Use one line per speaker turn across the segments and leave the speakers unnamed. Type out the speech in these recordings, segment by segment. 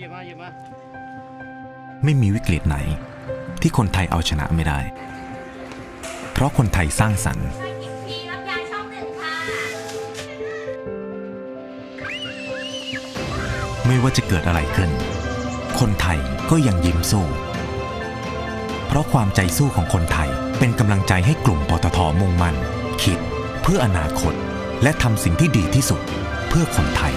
ยิบมา
ไม่มีวิกฤตไหน ที่คนไทยเอาชนะไม่ได้ เพราะคนไทยสร้างสรรค์
ช่วยกินฟรีรับยาช่องหนึ่งค่ะ
ไม่ว่าจะเกิดอะไรขึ้น คนไทยก็ยังยิ้มสู้ เพราะความใจสู้ของคนไทยเป็นกำลังใจให้กลุ่มปตทมุ่งมั่น คิด เพื่ออนาคต และทำสิ่งที่ดีที่สุด เพื่อคนไทย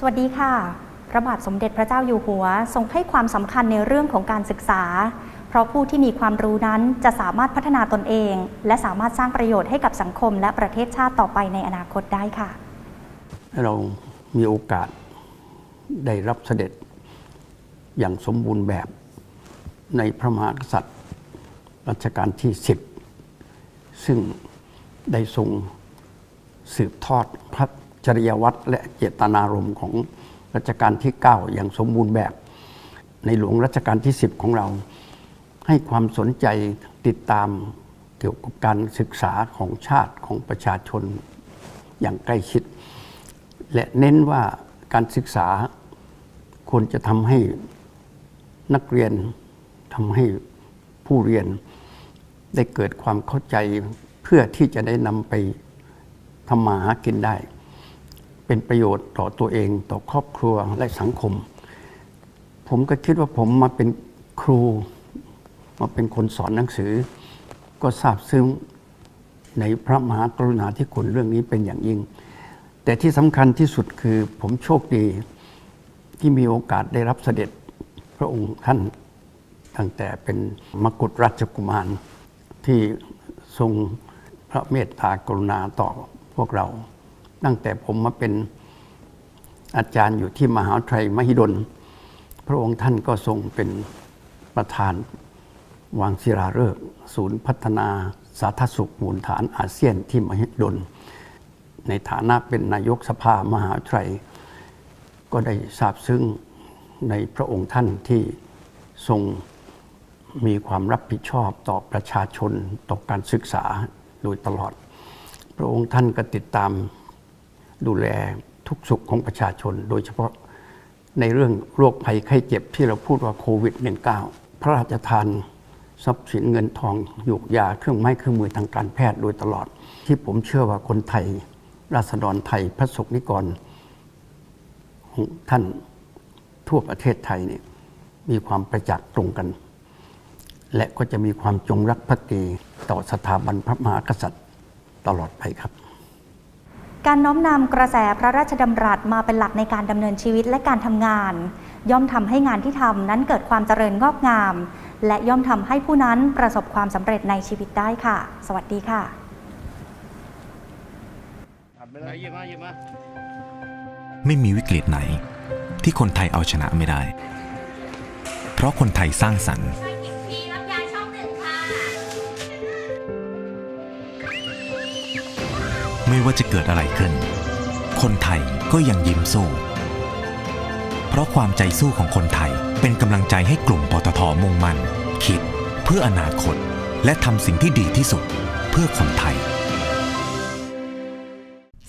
สวัสดีค่ะ พระบาทสมเด็จพระเจ้าอยู่หัว ทรงให้ความสำคัญในเรื่องของการศึกษา เพราะผู้ที่มีความรู้นั้นจะสามารถพัฒนาตนเอง และสามารถสร้างประโยชน์ให้กับสังคมและประเทศชาติต่อไปในอนาคตได้ค่ะ
เรามีโอกาสได้รับเสด็จอย่างสมบูรณ์แบบในพระมหากษัตริย์รัชกาลที่ 10 ซึ่งได้ทรงสืบทอดพระ จริยวัตรและเจตนารมณ์ของรัชกาลที่ 9 อย่างสมบูรณ์แบบ ในหลวงรัชกาลที่ 10 ของเรา ให้ความสนใจติดตามเกี่ยวกับการศึกษาของชาติของประชาชนอย่างใกล้ชิด และเน้นว่าการศึกษาควรจะทำให้นักเรียนทำให้ผู้เรียนได้เกิดความเข้าใจเพื่อที่จะได้นำไปทำมาหากินได้ เป็นประโยชน์ต่อตัวเอง ต่อครอบครัวและสังคม ผมก็คิดว่าผมมาเป็นครู มาเป็นคนสอนหนังสือ ก็ทราบซึ้งในพระมหากรุณาธิคุณเรื่องนี้เป็นอย่างยิ่ง แต่ที่สำคัญที่สุดคือผมโชคดีที่มีโอกาสได้รับเสด็จพระองค์ท่านตั้งแต่เป็นมกุฎราชกุมารที่ทรงพระเมตตากรุณาต่อพวกเรา ตั้งแต่ผมมาเป็นอาจารย์อยู่ที่มหาวิทยาลัยมหิดล พระองค์ท่านก็ทรงเป็นประธานวางศิลาฤกษ์ศูนย์พัฒนาสาธารณสุขมูลฐานอาเซียนที่มหิดล ในฐานะเป็นนายกสภามหาวิทยาลัย ก็ได้ทราบซึ้งในพระองค์ท่านที่ทรงมีความรับผิดชอบต่อประชาชนต่อการศึกษาโดยตลอด พระองค์ท่านก็ติดตาม ดูแลทุกสุขของประชาชน โดยเฉพาะในเรื่องโรคภัยไข้เจ็บที่เราพูดว่าโควิด -19 พระราชทานทรัพย์สินเงินทองหยูกยาเครื่องไม้เครื่องมือทางการแพทย์โดยตลอด ที่ผมเชื่อว่าคนไทย ราษฎรไทยพระสงฆ์นิกรของท่านทั่วประเทศไทยเนี่ยมีความประจักษ์ตรงกัน และก็จะมีความจงรักภักดีต่อสถาบันพระมหากษัตริย์ตลอดไปครับ
การน้อมนำกระแสพระราชดำรัสมาเป็นหลักในการดำเนินชีวิตและการทำงาน ย่อมทำให้งานที่ทำนั้นเกิดความเจริญงอกงาม และย่อมทำให้ผู้นั้นประสบความสำเร็จในชีวิตได้ค่ะ สวัสดีค่ะ
ทำไปเลยหยิบมาหยิบมา
ไม่มีวิกฤตไหน ที่คนไทยเอาชนะไม่ได้ เพราะคนไทยสร้างสรรค์ ไม่ว่าจะเกิดอะไรขึ้น คนไทยก็ยังยิ้มสู้ เพราะความใจสู้ของคนไทยเป็นกำลังใจให้กลุ่มปตทมุ่งมั่น คิด เพื่ออนาคต และทำสิ่งที่ดีที่สุด เพื่อคนไทย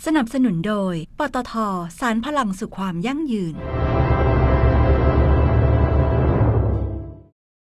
สนับสนุนโดย ปตทสารพลังสู่ความยั่งยืน